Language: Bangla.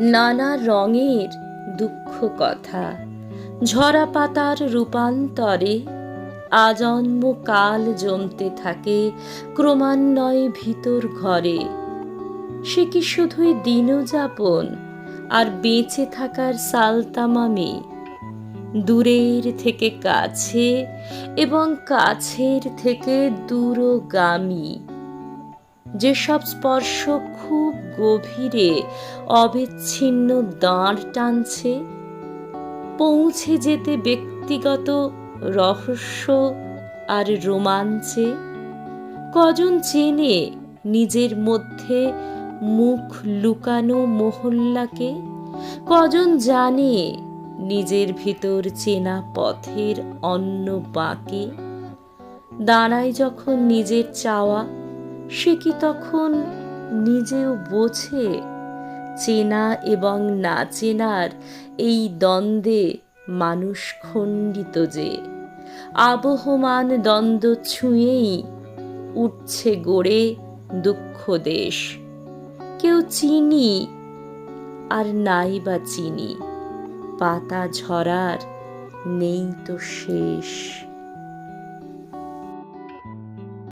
নানা রঙের দুঃখ কথা। ঝরা পাতার রূপান্তরে আজন্ম কাল জমতে থাকে ক্রমান্বয়ে ভিতর ঘরে। সে কি শুধুই দিনযাপন আর বেঁচে থাকার সালতামামি দূরের থেকে কাছে এবং কাছের থেকে দূরগামী। যেসব স্পর্শ খুব গভীরে অবিচ্ছিন্ন দাঁড় টানছে, পৌঁছে যেতে ব্যক্তিগত রহস্য আর রোমাঞ্চে, কজন চেনে নিজের মধ্যে মুখ লুকানো মহল্লাকে, কজন জানে নিজের ভিতর চেনা পথের অন্য বাঁকে, দাঁড়ায় যখন নিজের চাওয়া সে কি তখন নিজেও বোঝে চেনা এবং না চেনার এই দ্বন্দ্বে মানুষ খণ্ডিত যে? আবহমান দ্বন্দ্ব ছুঁয়েই উঠছে গড়ে দুঃখ দেশ। কেউ চিনি আর নাই বা চিনি, পাতা ঝরার নেই তো শেষ।